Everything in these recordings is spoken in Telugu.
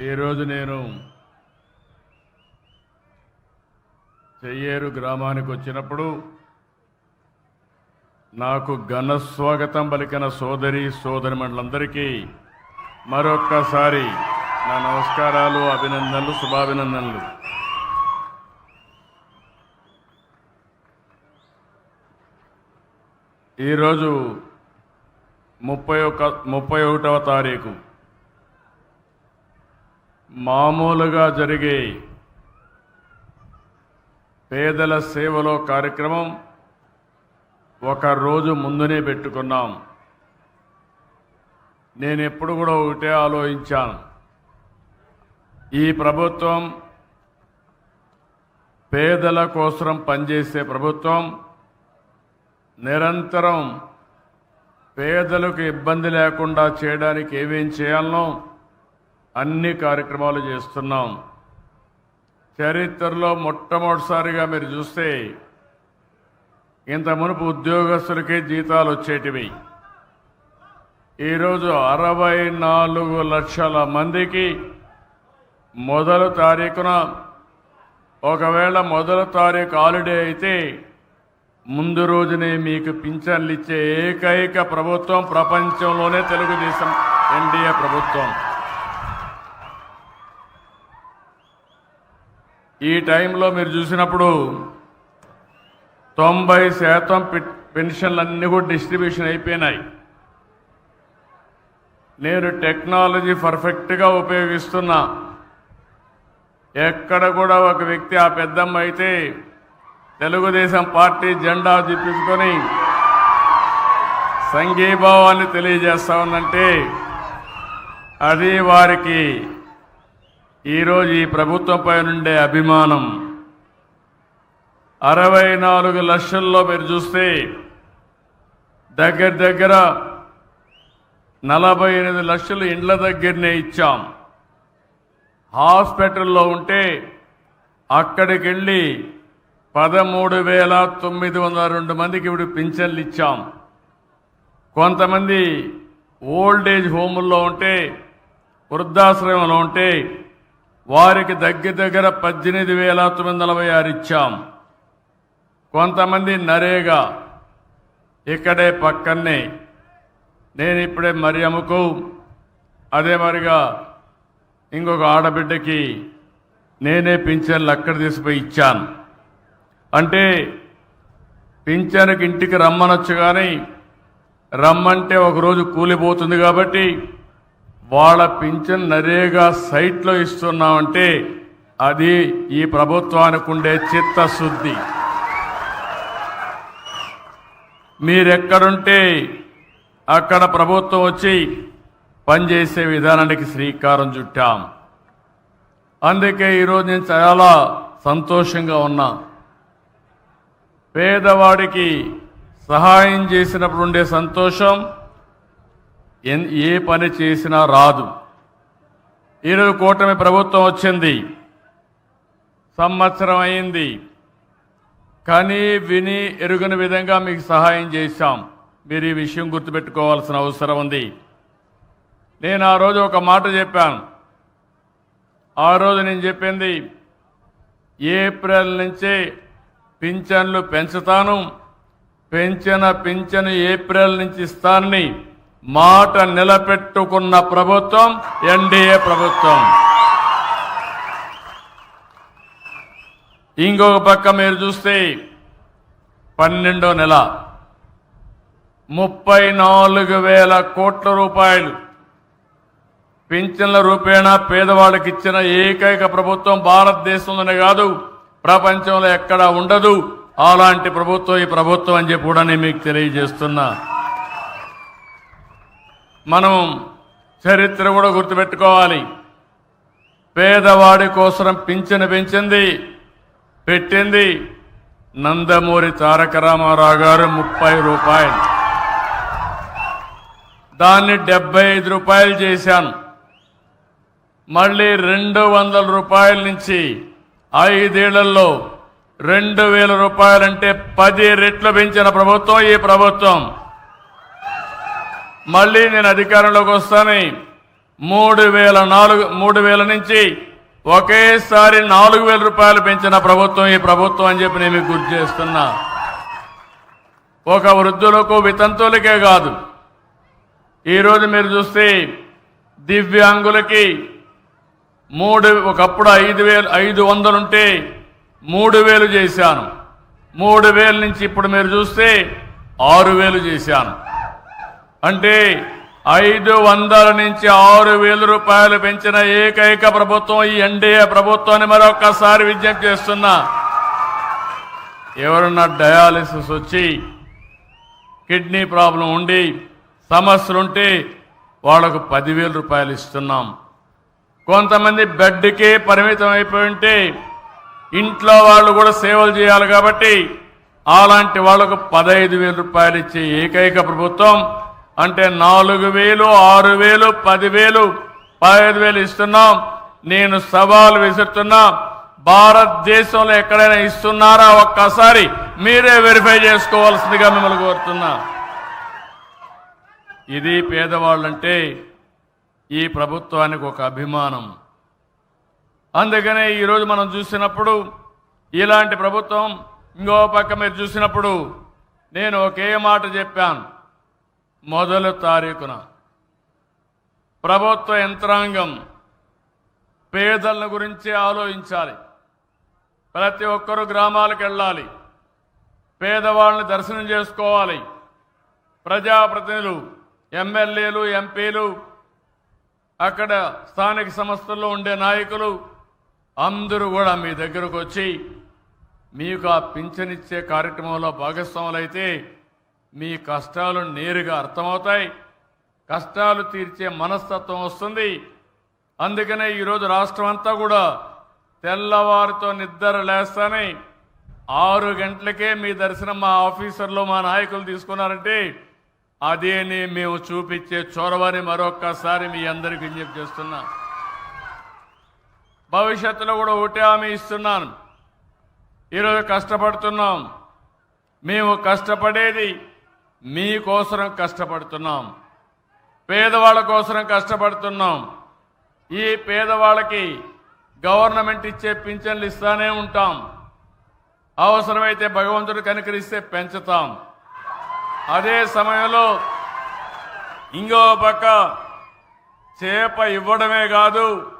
ఈరోజు నేను చెయ్యేరు గ్రామానికి వచ్చినప్పుడు నాకు ఘన స్వాగతం పలికిన సోదరి సోదరి మండలందరికీ మరొక్కసారి నా నమస్కారాలు అభినందనలు శుభాభినందనలు. ఈరోజు ముప్పై ఒక ముప్పై ఒకటవ తారీఖు. మామూలుగా జరిగే పేదల సేవలో కార్యక్రమం ఒక రోజు ముందునే పెట్టుకున్నాం. నేను ఎప్పుడు కూడా ఒకటే ఆలోచించాను. ఈ ప్రభుత్వం పేదల కోసం పనిచేసే ప్రభుత్వం నిరంతరం పేదలకు ఇబ్బంది లేకుండా చేయడానికి ఏమేం చేయాలనో అన్ని కార్యక్రమాలు చేస్తున్నాం. చరిత్రలో మొట్టమొదటిసారిగా మీరు చూస్తే ఇంత మునుపు ఉద్యోగస్తులకే జీతాలు వచ్చేటివి. ఈరోజు అరవై నాలుగు లక్షల మందికి మొదలు తారీఖున ఒకవేళ మొదలు తారీఖు హాలిడే అయితే ముందు రోజునే మీకు పింఛన్లు ఇచ్చే ఏకైక ప్రభుత్వం ప్రపంచంలోనే తెలుగుదేశం ఎన్డీఏ ప్రభుత్వం. ఈ టైంలో మీరు చూసినప్పుడు తొంభై శాతం పెన్షన్లన్నీ కూడా డిస్ట్రిబ్యూషన్ అయిపోయినాయి. నేను టెక్నాలజీ పర్ఫెక్ట్గా ఉపయోగిస్తున్నా. ఎక్కడ కూడా ఒక వ్యక్తి ఆ పెద్దమ్మ అయితే తెలుగుదేశం పార్టీ జెండా చూపించుకొని సంఘీభావాన్ని తెలియజేస్తా ఉందంటే అది వారికి ఈరోజు ఈ ప్రభుత్వంపై నుండే అభిమానం. అరవై నాలుగు లక్షల్లో మీరు చూస్తే దగ్గర దగ్గర నలభై ఎనిమిది లక్షలు ఇండ్ల దగ్గరనే ఇచ్చాం. హాస్పిటల్లో ఉంటే అక్కడికి వెళ్ళి పదమూడు వేల తొమ్మిది వందల రెండు మందికి ఇప్పుడు పింఛన్లు ఇచ్చాం. కొంతమంది ఓల్డ్ ఏజ్ హోముల్లో ఉంటే వృద్ధాశ్రమంలో ఉంటే వారికి దగ్గర దగ్గర పద్దెనిమిది వేల తొమ్మిది నలభై ఆరు ఇచ్చాం. కొంతమంది నరేగా ఇక్కడే పక్కనే నేను ఇప్పుడే మరియమ్మకు అదే మరిగా ఇంకొక ఆడబిడ్డకి నేనే పింఛన్లు అక్కడ తీసుకుపోయి ఇచ్చాను. అంటే పింఛన్కి ఇంటికి రమ్మనొచ్చు కానీ రమ్మంటే ఒకరోజు కూలిపోతుంది కాబట్టి వాళ్ళ పింఛన్ నరేగా సైట్లో ఇస్తున్నామంటే అది ఈ ప్రభుత్వానికి ఉండే చిత్తశుద్ధి. మీరెక్కడుంటే అక్కడ ప్రభుత్వం వచ్చి పనిచేసే విధానానికి శ్రీకారం చుట్టాం. అందుకే ఈరోజు నేను చాలా సంతోషంగా ఉన్నా. పేదవాడికి సహాయం చేసినప్పుడు ఉండే సంతోషం ఏ పని చేసినా రాదు. ఈరోజు కూటమి ప్రభుత్వం వచ్చింది. సంవత్సరం అయింది. కానీ విని ఎరుగని విధంగా మీకు సహాయం చేశాం. మీరు ఈ విషయం గుర్తుపెట్టుకోవాల్సిన అవసరం ఉంది. నేను ఆ రోజు ఒక మాట చెప్పాను. ఆ రోజు నేను చెప్పింది ఏప్రిల్ నుంచే పింఛన్లు పెంచుతాను. పెంచిన పింఛను ఏప్రిల్ నుంచి ఇస్తానని. మాట నిలబెట్టుకున్న ప్రభుత్వం ఎన్డీఏ ప్రభుత్వం. ఇంకొక పక్క మీరు చూస్తే పన్నెండో నెల. ముప్పై నాలుగు వేల కోట్ల రూపాయలు. పింఛన్ల రూపేణా పేదవాళ్ళకి ఇచ్చిన ఏకైక ప్రభుత్వం భారతదేశంలోనే కాదు ప్రపంచంలో ఎక్కడా ఉండదు. అలాంటి ప్రభుత్వం ఈ ప్రభుత్వం అని చెప్పి కూడా నేను మీకు తెలియజేస్తున్నా. మనం చరిత్ర కూడా గుర్తుపెట్టుకోవాలి. పేదవాడి కోసం పింఛను పెంచింది. పెట్టింది నందమూరి తారక రామారావు గారు ముప్పై రూపాయలు. దాన్ని డెబ్బై ఐదు రూపాయలు చేశాను. మళ్ళీ రెండు వందల రూపాయల నుంచి ఐదేళ్ళలో రెండు వేల రూపాయలంటే పది రెట్లు పెంచిన ప్రభుత్వం ఈ ప్రభుత్వం మళ్ళీ నేను అధికారంలోకి వస్తాను. మూడు వేల నాలుగు మూడు వేల నుంచి ఒకేసారి నాలుగు వేల రూపాయలు పెంచిన ప్రభుత్వం ఈ ప్రభుత్వం అని చెప్పి నేను మీకు గుర్తు చేస్తున్నా. ఒక వృద్ధులకు వితంతువులకే కాదు. ఈరోజు మీరు చూస్తే దివ్యాంగులకి మూడు ఒకప్పుడు ఐదు వేలు ఐదు వందలుంటే మూడు వేలు చేశాను. మూడు వేల నుంచి ఇప్పుడు మీరు చూస్తే ఆరు వేలు చేశాను. అంటే ఐదు వందల నుంచి ఆరు వేల రూపాయలు పెంచిన ఏకైక ప్రభుత్వం ఈ ఎన్డీఏ ప్రభుత్వాన్ని మరొకసారి విజ్ఞప్తి చేస్తున్నా. ఎవరన్నా డయాలిసిస్ వచ్చి కిడ్నీ ప్రాబ్లం ఉండి సమస్యలుంటే వాళ్ళకు పదివేల రూపాయలు ఇస్తున్నాం. కొంతమంది బెడ్కే పరిమితం అయిపోయి ఉంటే ఇంట్లో వాళ్ళు కూడా సేవలు చేయాలి కాబట్టి అలాంటి వాళ్ళకు పదహైదు వేల రూపాయలు ఇచ్చే ఏకైక ప్రభుత్వం అంటే నాలుగు వేలు ఆరు వేలు పదివేలు పదహైదు వేలు ఇస్తున్నాం. నేను సవాలు విసురుతున్నా. భారతదేశంలో ఎక్కడైనా ఇస్తున్నారా ఒక్కసారి? మీరే వెరిఫై చేసుకోవాల్సిందిగా మిమ్మల్ని కోరుతున్నా. ఇది పేదవాళ్ళంటే ఈ ప్రభుత్వానికి ఒక అభిమానం. అందుకనే ఈరోజు మనం చూసినప్పుడు ఇలాంటి ప్రభుత్వం ఇంకో పక్క మీరు చూసినప్పుడు నేను ఒకే మాట చెప్పాను. మొదలు తారీఖున. ప్రభుత్వ యంత్రాంగం పేదల గురించి ఆలోచించాలి. ప్రతి ఒక్కరు గ్రామాలకు వెళ్ళాలి. పేదవాళ్ళని దర్శనం చేసుకోవాలి. ప్రజాప్రతినిధులు ఎమ్మెల్యేలు ఎంపీలు అక్కడ స్థానిక సంస్థల్లో ఉండే నాయకులు అందరూ కూడా మీ దగ్గరకు వచ్చి మీకు ఆ పింఛనిచ్చే కార్యక్రమంలో భాగస్వాములైతే మీ కష్టాలు నేరుగా అర్థమవుతాయి. కష్టాలు తీర్చే మనస్తత్వం వస్తుంది. అందుకనే ఈరోజు రాష్ట్రం అంతా కూడా తెల్లవారితో నిద్ర లేస్తానే ఆరు గంటలకే మీ దర్శనం మా ఆఫీసర్లు మా నాయకులు తీసుకున్నారంటే అదేని మేము చూపించే చొరవని మరొక్కసారి మీ అందరికి విజ్ఞప్తి చేస్తున్నా. భవిష్యత్తులో కూడా ఒకటే హామీ ఇస్తున్నాను. ఈరోజు కష్టపడుతున్నాం. మేము కష్టపడేది మీకోసరం కష్టపడుతున్నాం. పేదవాళ్ళ కోసరం కష్టపడుతున్నాం. ఈ పేదవాళ్ళకి గవర్నమెంట్ ఇచ్చే పింఛన్లు ఇస్తానే ఉంటాం. అవసరమైతే భగవంతుడు కనికరిస్తే పెంచుతాం. అదే సమయంలో ఇంకో పక్క చేప ఇవ్వడమే కాదు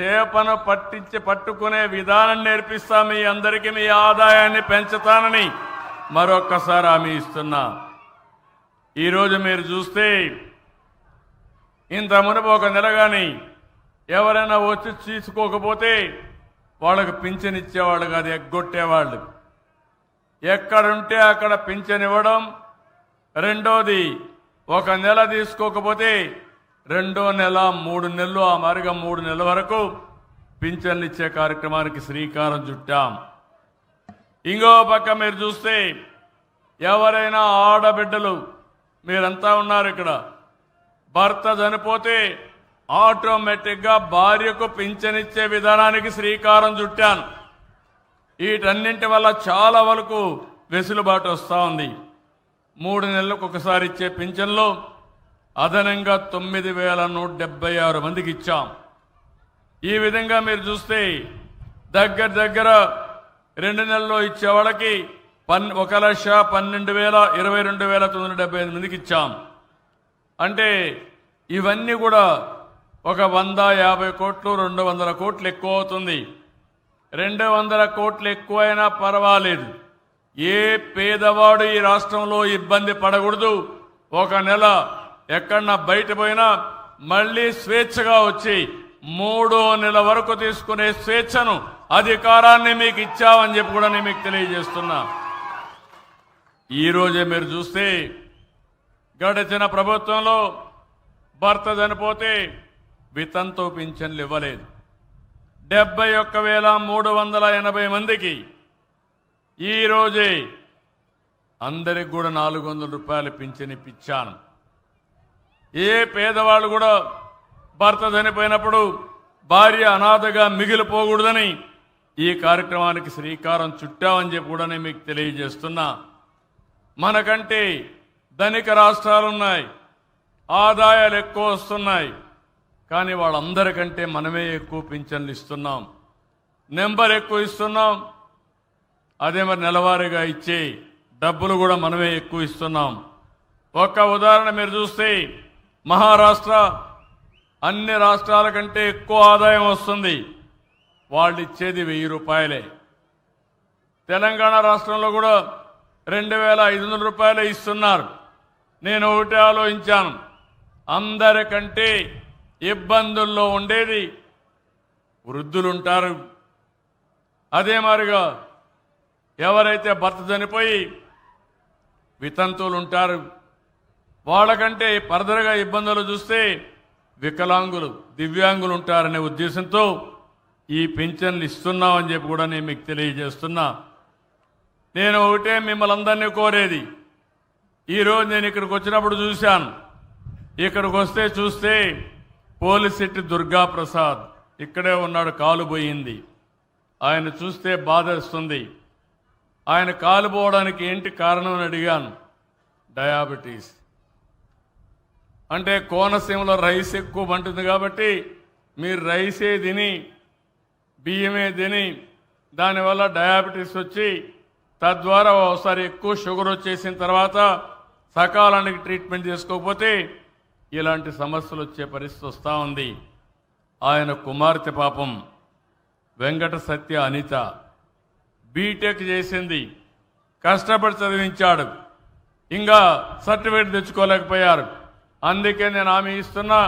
చేపను పట్టించి పట్టుకునే విధానం నేర్పిస్తా మీ అందరికీ మీ ఆదాయాన్ని పెంచుతానని మరొక్కసారి హామీ ఇస్తున్నా. ఈరోజు మీరు చూస్తే ఇంత మునుపు ఒక నెల కానీ ఎవరైనా వచ్చి తీసుకోకపోతే వాళ్ళకు పింఛన్ ఇచ్చేవాళ్ళు కాదు ఎగ్గొట్టేవాళ్ళు. ఎక్కడుంటే అక్కడ పింఛన్ ఇవ్వడం రెండోది ఒక నెల తీసుకోకపోతే రెండో నెల మూడు నెలలు ఆ మరిగా మూడు నెలల వరకు పింఛన్లు ఇచ్చే కార్యక్రమానికి శ్రీకారం చుట్టాం. ఇంకో పక్క మీరు చూస్తే ఎవరైనా ఆడబిడ్డలు మీరంతా ఉన్నారు ఇక్కడ. భర్త చనిపోతే ఆటోమేటిక్గా భార్యకు పింఛనిచ్చే విధానానికి శ్రీకారం చుట్టాను. వీటన్నింటి వల్ల చాలా వరకు వెసులుబాటు వస్తూ ఉంది. మూడు నెలలకు ఒకసారి ఇచ్చే పింఛన్లో అదనంగా తొమ్మిది వేల నూట డెబ్బై ఆరు మందికి ఇచ్చాం. ఈ విధంగా మీరు చూస్తే దగ్గర దగ్గర రెండు నెలల్లో ఇచ్చే వాళ్ళకి పన్ ఒక లక్ష పన్నెండు వేల ఇరవై రెండు వేల తొమ్మిది వందల డెబ్బై ఐదు మందికి ఇచ్చాం. అంటే ఇవన్నీ కూడా ఒక వంద యాభై కోట్లు రెండు వందల కోట్లు ఎక్కువ అవుతుంది. రెండు వందల కోట్లు ఎక్కువైనా పర్వాలేదు. ఏ పేదవాడు ఈ రాష్ట్రంలో ఇబ్బంది పడకూడదు. ఒక నెల ఎక్కడన్నా బయట పోయినా మళ్ళీ స్వేచ్ఛగా వచ్చి మూడో నెల వరకు తీసుకునే స్వేచ్ఛను అధికారాన్ని మీకు ఇచ్చామని చెప్పి కూడా నేను మీకు తెలియజేస్తున్నా. ఈరోజే మీరు చూస్తే గడిచిన ప్రభుత్వంలో భర్త చనిపోతే వితంతో పింఛన్లు ఇవ్వలేదు. డెబ్బై ఒక్క వేల మూడు వందల ఎనభై మందికి ఈరోజే అందరికి కూడా నాలుగు వందల రూపాయలు పింఛన్ ఇప్పించాను. ఏ పేదవాళ్ళు కూడా భర్త చనిపోయినప్పుడు భార్య అనాథగా మిగిలిపోకూడదని ఈ కార్యక్రమానికి శ్రీకారం చుట్టామని చెప్పి కూడా నేను మీకు తెలియజేస్తున్నా. మనకంటే ధనిక రాష్ట్రాలున్నాయి. ఆదాయాలు ఎక్కువ వస్తున్నాయి. కానీ వాళ్ళందరికంటే మనమే ఎక్కువ పింఛన్లు ఇస్తున్నాం. నెంబర్ ఎక్కువ ఇస్తున్నాం. అదే మరి నెలవారీగా ఇచ్చే డబ్బులు కూడా మనమే ఎక్కువ ఇస్తున్నాం. ఒక్క ఉదాహరణ మీరు చూస్తే మహారాష్ట్ర అన్ని రాష్ట్రాల కంటే ఎక్కువ ఆదాయం వస్తుంది. వాళ్ళు ఇచ్చేది వెయ్యి రూపాయలే. తెలంగాణ రాష్ట్రంలో కూడా రెండు వేల ఐదు వందల రూపాయలు ఇస్తున్నారు. నేను ఒకటి ఆలోచించాను. అందరికంటే ఇబ్బందుల్లో ఉండేది వృద్ధులుంటారు. అదే మారిగా ఎవరైతే భర్త చనిపోయి వితంతువులు ఉంటారు వాళ్ళకంటే పరదరగా ఇబ్బందులు చూస్తే వికలాంగులు దివ్యాంగులు ఉంటారనే ఉద్దేశంతో ఈ పింఛన్లు ఇస్తున్నామని చెప్పి కూడా నేను మీకు తెలియజేస్తున్నా. నేను ఒకటే మిమ్మల్ని అందరినీ కోరేది. ఈరోజు నేను ఇక్కడికి వచ్చినప్పుడు చూశాను. ఇక్కడికి వస్తే చూస్తే పోలిశెట్టి దుర్గా ప్రసాద్ ఇక్కడే ఉన్నాడు కాలు పోయింది. ఆయన చూస్తే బాధేస్తుంది ఆయన కాలు పోవడానికి ఏంటి కారణం అని అడిగాను. డయాబెటీస్. అంటే కోనసీమలో రైస్ ఎక్కువ పంటుంది కాబట్టి మీరు రైసే తిని బియ్యమే తిని దానివల్ల డయాబెటీస్ వచ్చి తద్వారా ఒకసారి ఎక్కువ షుగర్ వచ్చేసిన తర్వాత సకాలానికి ట్రీట్మెంట్ చేసుకోకపోతే ఇలాంటి సమస్యలు వచ్చే పరిస్థితి వస్తూ ఉంది. ఆయన కుమార్తె పాపం వెంకట సత్య అనిత బీటెక్ చేసింది కష్టపడి చదివించాడు ఇంకా సర్టిఫికేట్ తెచ్చుకోలేకపోయారు. అందుకే నేను హామీ ఇస్తున్నా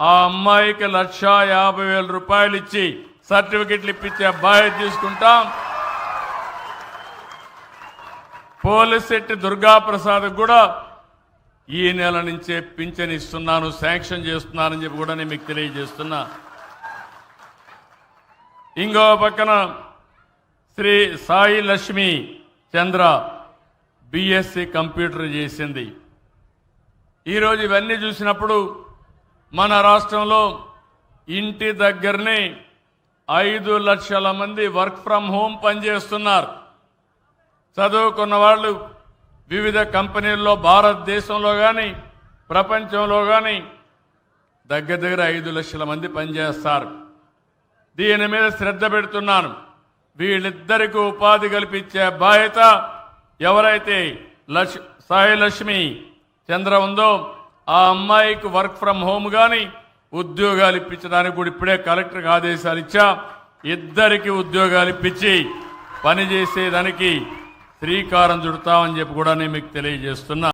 ఆ అమ్మాయికి లక్ష యాభై వేల రూపాయలు ఇచ్చి సర్టిఫికెట్లు ఇప్పించే బాధ్యత తీసుకుంటాం. పోలిశెట్టి దుర్గాప్రసాద్ కూడా ఈ నెల నుంచే పింఛన్ ఇస్తున్నాను శాంక్షన్ చేస్తున్నానని చెప్పి కూడా నేను మీకు తెలియజేస్తున్నా. ఇంకో పక్కన శ్రీ సాయి లక్ష్మి చంద్ర బిఎస్సి కంప్యూటర్ చేసింది. ఈరోజు ఇవన్నీ చూసినప్పుడు మన రాష్ట్రంలో ఇంటి దగ్గరనే ఐదు లక్షల మంది వర్క్ ఫ్రమ్ హోమ్ పనిచేస్తున్నారు. చదువుకున్న వాళ్ళు వివిధ కంపెనీల్లో భారతదేశంలో కానీ ప్రపంచంలో కానీ దగ్గర దగ్గర ఐదు లక్షల మంది పనిచేస్తారు. దీని మీద శ్రద్ధ పెడుతున్నాను. వీళ్ళిద్దరికీ ఉపాధి కల్పించే బాధ్యత ఎవరైతే లక్ష్ సాయి లక్ష్మి చంద్ర ఉందో ఆ అమ్మాయికి వర్క్ ఫ్రమ్ హోమ్ కానీ ఉద్యోగాలు ఇప్పించడానికి కూడా ఇప్పుడే కలెక్టర్కి ఆదేశాలు ఇచ్చా. ఇద్దరికి ఉద్యోగాలు ఇప్పించి పనిచేసేదానికి శ్రీకారం చుడతామని చెప్పి కూడా నేను మీకు తెలియజేస్తున్నా.